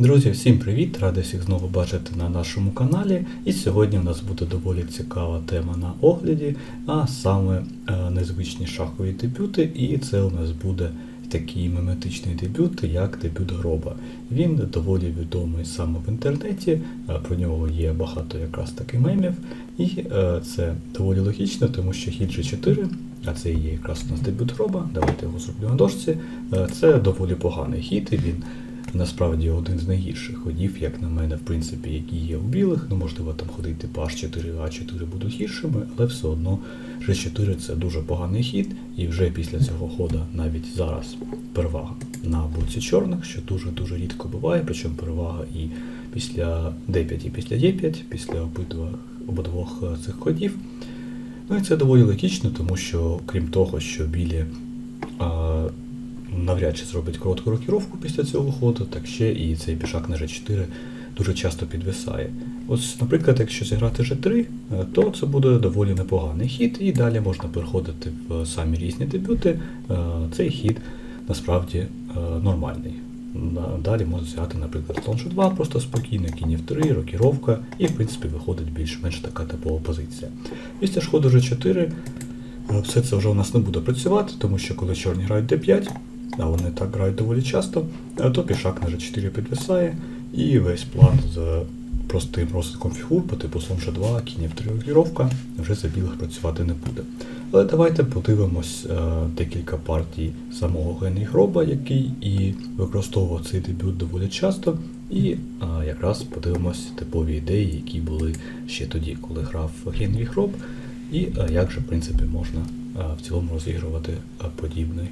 Друзі, всім привіт! Радий всіх знову бачити на нашому каналі. І сьогодні у нас буде доволі цікава тема на огляді, а саме е, незвичні шахові дебюти. І це у нас буде такий меметичний дебют, як дебют гроба. Він доволі відомий саме в інтернеті, е, про нього є багато якраз таки мемів. І е, це доволі логічно, тому що хід G4, а це є якраз у нас дебют гроба. Давайте його зроблю на дошці. Це доволі поганий хід, і він насправді один з найгірших ходів, як на мене, в принципі, які є у білих. Ну, можливо, там ходити типу H4, А4 будуть гіршими, але все одно G4 це дуже поганий хід, і вже після цього хода навіть зараз перевага на боці чорних, що дуже-дуже рідко буває, причому перевага і після D5, і після E5, після обидва, обидвох е, цих ходів. Ну і це доволі логічно, тому що крім того, що білі навряд чи зробить коротку рокіровку після цього ходу, так ще і цей пішак на G4 дуже часто підвисає. Ось, наприклад, якщо зіграти G3, е, то це буде доволі непоганий хід, і далі можна переходити в самі різні дебюти. Е, Цей хід насправді е, нормальний. Далі можна зіграти, наприклад, слон G2, просто спокійно, кінь F3, рокіровка, і в принципі виходить більш-менш така типова позиція. Після ж ходу G4 е, все це вже у нас не буде працювати, тому що коли чорні грають D5, а вони так грають доволі часто, е, то пішак на G4 підвисає, і весь план з простим розвитком фігур по типу слон G2, кінь F3 рокіровка вже за білих працювати не буде. Але давайте подивимось е, декілька партій самого Генрі Гроба, який і використовував цей дебют доволі часто, і е, якраз подивимось типові ідеї, які були ще тоді, коли грав Генрі Гроб, і е, як же в принципі можна е, в цілому розігрувати е, подібний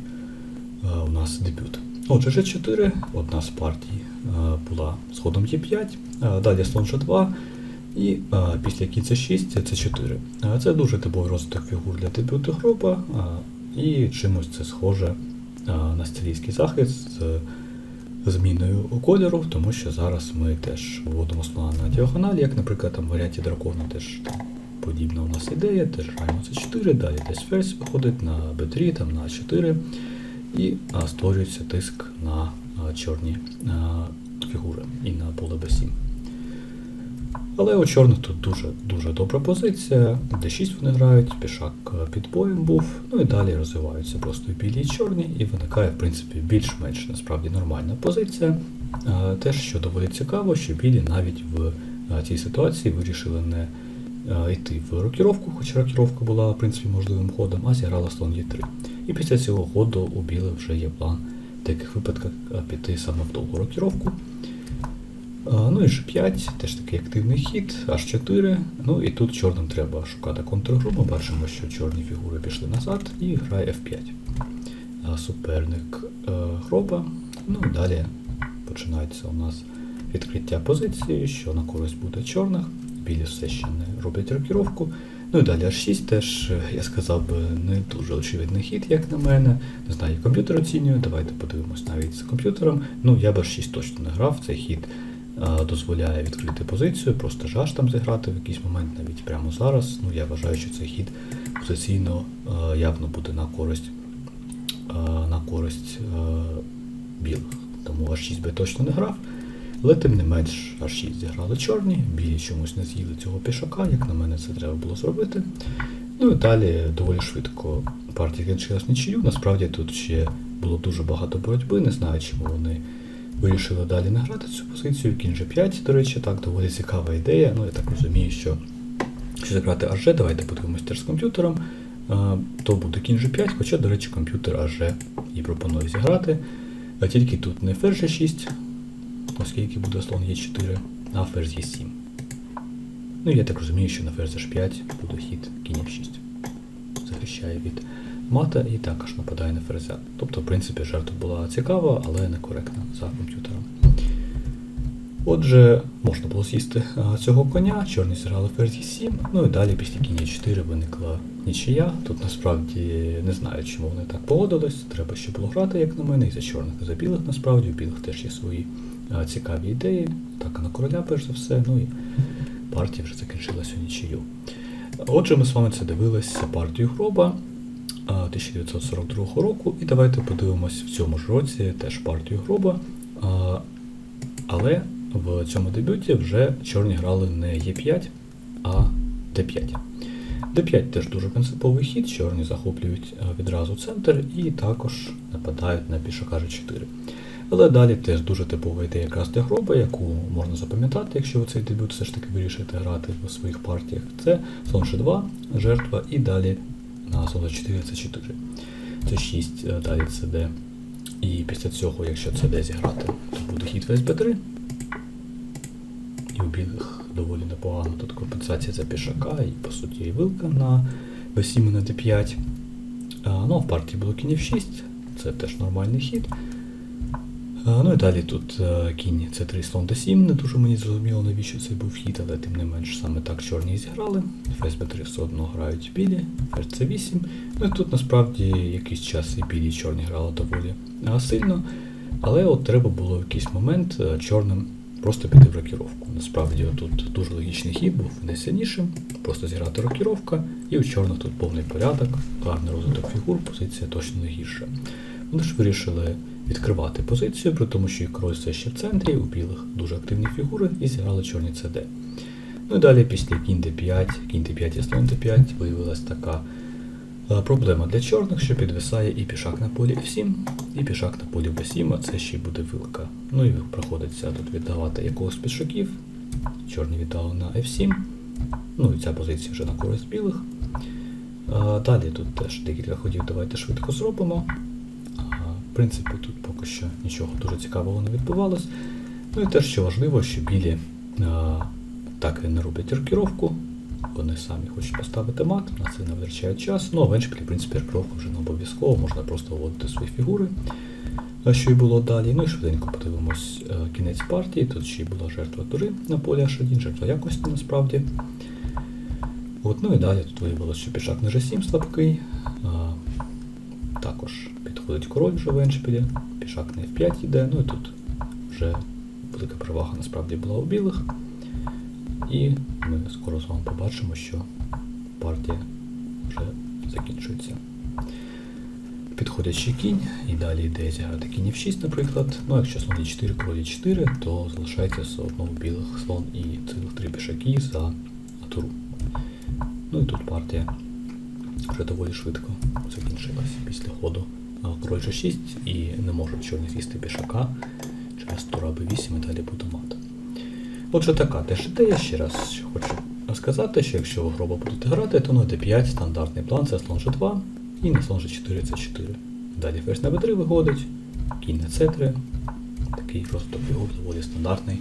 у нас дебют. Отже, G4, одна з партій е, була з ходом Е5, е, далі слон G2, і е, після кінця 6 це 4. Е, Це дуже типовий розвиток фігур для дебюту гроба, е, і чимось це схоже е, на стилійський захист з зміною кольору, тому що зараз ми теж виводимо слона на діагоналі, як, наприклад, там в варіанті дракона теж подібна у нас ідея, теж граємо це 4, далі десь ферзь виходить на b3, там на 4, і створюється тиск на чорні фігури і на поле b7. Але у чорних тут дуже дуже добра позиція. D6 вони грають, пішак під боєм був. Ну і далі розвиваються просто білі і чорні, і виникає, в принципі, більш-менш насправді нормальна позиція. Теж, що доволі цікаво, що білі навіть в цій ситуації вирішили не йти в рокіровку, хоча рокіровка була в принципі можливим ходом, а зіграла слон Е3. І після цього ходу у білих вже є план в деяких випадках е, піти саме в довгу рокіровку. Ну і G5, теж такий активний хід, H4. Ну і тут чорним треба шукати контргру. Ми бачимо, що чорні фігури пішли назад і грає F5. Суперник е, гроба. Ну і далі починається у нас відкриття позиції, що на користь буде чорних. Білі все ще не роблять рокіровку. Ну і далі H6 теж, е, я сказав би, не дуже очевидний хід, як на мене. Не знаю, як комп'ютер оцінює. Давайте подивимось навіть з комп'ютером. Ну, я б H6 точно не грав. Цей хід е, дозволяє відкрити позицію, просто жаш там зіграти в якийсь момент, навіть прямо зараз. Ну, я вважаю, що цей хід позиційно е, явно буде на користь, е, на користь е, білих. Тому H6 би точно не грав. Але тим не менш H6 зіграли чорні, білі чомусь не з'їли цього пішака, як на мене це треба було зробити. Ну і далі доволі швидко партія кінчилась нічию. Насправді тут ще було дуже багато боротьби, не знаю, чому вони вирішили далі не грати цю позицію. Кінь G5, до речі, так, доволі цікава ідея. Ну, я так розумію, що якщо заграти HG, давайте подивимось теж з комп'ютером, то буде кінь G5, хоча, до речі, комп'ютер HG і пропонує зіграти. А тільки тут не ферзь G6, оскільки буде слон Е4, а ферзь Е7. Ну, я так розумію, що на ферзь H5 буде хід кінь F6. Захищає від мата і також нападає на ферзя. Тобто, в принципі, жертва була цікава, але некоректна за комп'ютером. Отже, можна було з'їсти цього коня, чорні зіграли ферзь Е7, ну і далі після кінь Е4 виникла нічия. Тут насправді не знаю, чому вони так погодились. Треба ще було грати, як на мене, і за чорних, і за білих насправді. У білих теж є свої цікаві ідеї. Так, на короля, перш за все, ну і партія вже закінчилася нічию. Отже, ми з вами це дивилися партію гроба 1942 року. І давайте подивимось в цьому ж році теж партію гроба. Але в цьому дебюті вже чорні грали не Е5, а Д5. Д5 теж дуже принциповий хід, чорні захоплюють відразу центр і також нападають на пішака G4. Але далі теж дуже типова ідея якраз для гроба, яку можна запам'ятати, якщо ви цей дебют все ж таки вирішите грати в своїх партіях. Це слон G2, жертва, і далі на слон 4 це 4. Це 6, е, далі це D. І після цього, якщо це D зіграти, то буде хід в СБ3. І у білих доволі непогано тут компенсація за пішака, і по суті і вилка на b7 і на d5. А, ну, а в партії було кінь f6, це теж нормальний хід. А, ну і далі тут е, кінь c3 слон d7, не дуже мені зрозуміло, навіщо це був хід, але тим не менш саме так чорні зіграли. Ферзь b3 все одно грають білі, ферзь c8. Ну і тут насправді якийсь час і білі і чорні грали доволі сильно. Але от треба було в якийсь момент е, чорним просто піти в рокіровку. Насправді тут дуже логічний хід був найсильнішим, просто зіграти рокіровка, і у чорних тут повний порядок, гарний розвиток фігур, позиція точно не гірша. Вони ж вирішили відкривати позицію, при тому, що і король все ще в центрі, у білих дуже активні фігури, і зіграли чорні ЦД. Ну і далі після кінь d5, кінь d5 і слон d5 виявилась така е, проблема для чорних, що підвисає і пішак на полі F7, і пішак на полі B7, а це ще й буде вилка. Ну і приходиться тут віддавати якогось пішаків. Чорні віддали на F7. Ну і ця позиція вже на користь білих. Далі тут теж декілька ходів, давайте швидко зробимо. Принципі, тут поки що нічого дуже цікавого не відбувалось. Ну і теж, що важливо, що білі а, так не роблять рокіровку. Вони самі хочуть поставити мат, на це не витрачають час. Ну, а в Еншпілі, в принципі, рокіровка вже не обов'язково, можна просто вводити свої фігури, що й було далі. Ну і швиденько подивимось е, кінець партії. Тут ще й була жертва тури на полі H1, жертва якості насправді. От, ну і далі тут виявилося, що пішак на G7 слабкий. А, також підходить король вже в Еншпілі, пішак на F5 йде, ну і тут вже велика перевага насправді була у білих. І ми скоро з вами побачимо, що партія вже закінчується. Підходить ще кінь, і далі йде зіграти кінь F6, наприклад. Ну, якщо слон d4, король 4, то залишається все одно у білих слон і цілих три пішаки за туру. Ну і тут партія вже доволі швидко закінчилась після ходу король G6 і не можуть чорні з'їсти пішака через тура b8 і далі буде мат. Отже, така теж ідея. Ще раз хочу сказати, що якщо ви грубо будете грати, то на d5 стандартний план це слон g2 і на слон g4 це 4. Далі ферзь на b3 виходить, кінь на c3. Такий розвиток фігур доволі стандартний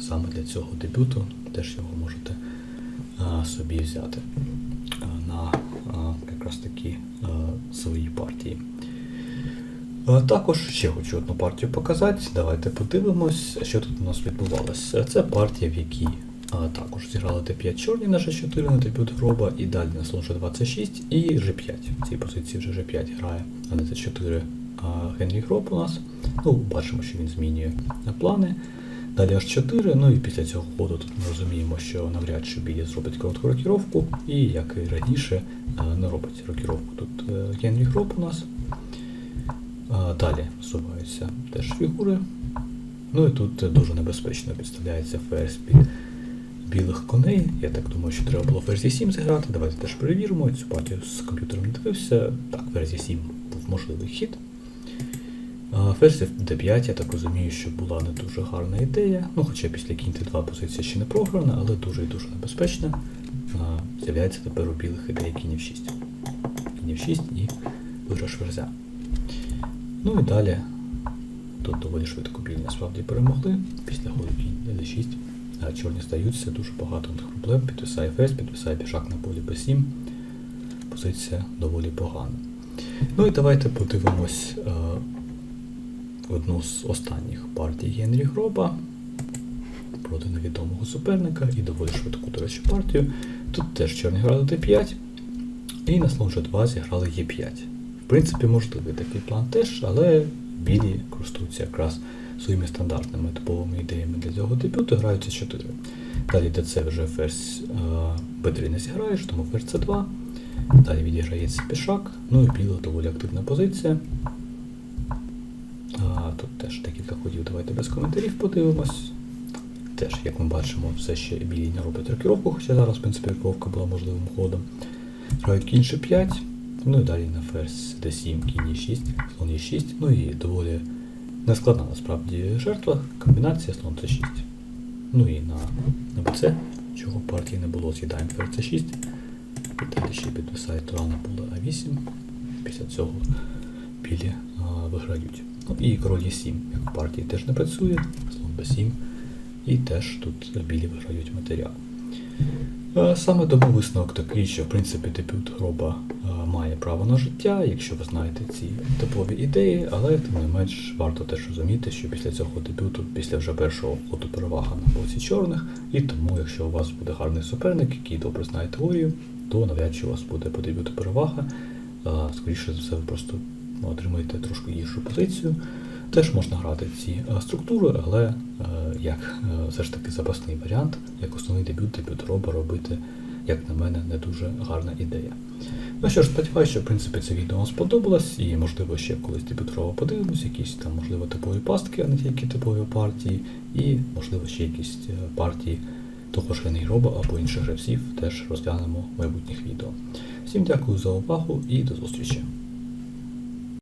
саме для цього дебюту. Теж його можете а, собі взяти а, на а, якраз такі а, свої партії. А, Також ще хочу одну партію показати. Давайте подивимось, що тут у нас відбувалося. Це партія, в якій а, також зіграли Т5 чорні на G4 на дебют гроба, і далі на слон G26 і G5. В цій позиції вже G5 грає, а не Т4 Генрі Гроб у нас. Ну, Бачимо, що він змінює плани. Далі H4, ну і після цього ходу тут ми розуміємо, що навряд чи білі зробить коротку рокіровку, і як і раніше, не робить рокіровку тут е, Генрі Гроб у нас. Далі суваються теж фігури. Ну і тут дуже небезпечно підставляється ферзь під білих коней. Я так думаю, що треба було ферзі 7 зіграти. Давайте теж перевіримо. Цю партію з комп'ютером не дивився. Так, ферзі 7 був можливий хід. Ферзь d5, я так розумію, що була не дуже гарна ідея. Ну, хоча після кінь t2 позиція ще не програна, але дуже і дуже небезпечна. З'являється тепер у білих ідея кінь f6. Кінь f6 і виграш ферзя. Ну і далі тут доволі швидко білі насправді перемогли. Після ходу кінь d6. А чорні здаються, дуже багато проблем. Підвисає ферзь, підвисає пішак на полі b7. Позиція доволі погана. Ну і давайте подивимось е, одну з останніх партій Генрі Гроба проти невідомого суперника і доволі швидку, до речі, партію. Тут теж чорні грали d5 і на слон G2 зіграли e5. Принципі, можливий такий план теж, але білі користуються якраз своїми стандартними типовими ідеями для цього дебюту, граються 4. Далі ДЦ вже ферзь b3 не зіграєш, тому ферзь c2. Далі відіграється пішак, ну і біла доволі активна позиція. А, Тут теж декілька ходів, давайте без коментарів подивимось. Теж, як ми бачимо, все ще білі не роблять рокіровку, хоча зараз, в принципі, рокіровка була можливим ходом. Грають кінь 5, ну і далі на ферзь d7, кінь e6, слон e6, ну і доволі нескладна насправді жертва, комбінація слон c6. Ну і на, на bc, чого партії не було, з'їдаємо ферзь c6. І далі ще підвисає Турана була А8. Після цього білі а, виграють. Ну і король Е7, як в партії теж не працює, слон Б7. І теж тут білі виграють матеріал. Е, Саме тому висновок такий, що в принципі дебют гроба е, має право на життя, якщо ви знаєте ці типові ідеї, але тим не менш варто теж розуміти, що після цього дебюту, після вже першого ходу перевага на боці чорних, і тому, якщо у вас буде гарний суперник, який добре знає теорію, то навряд чи у вас буде по дебюту перевага. Е, Скоріше за все, ви просто ну, отримаєте трошки гіршу позицію. Теж можна грати ці е, структури, але е, як е, все ж таки запасний варіант, як основний дебют, дебют роба робити, як на мене, не дуже гарна ідея. Ну що ж, сподіваюся, що в принципі це відео вам сподобалось, і можливо ще колись дебют роба подивимось, якісь там, можливо, типові пастки, а не тільки типові партії, і можливо ще якісь партії того ж Роба або інших гравців теж розглянемо в майбутніх відео. Всім дякую за увагу і до зустрічі!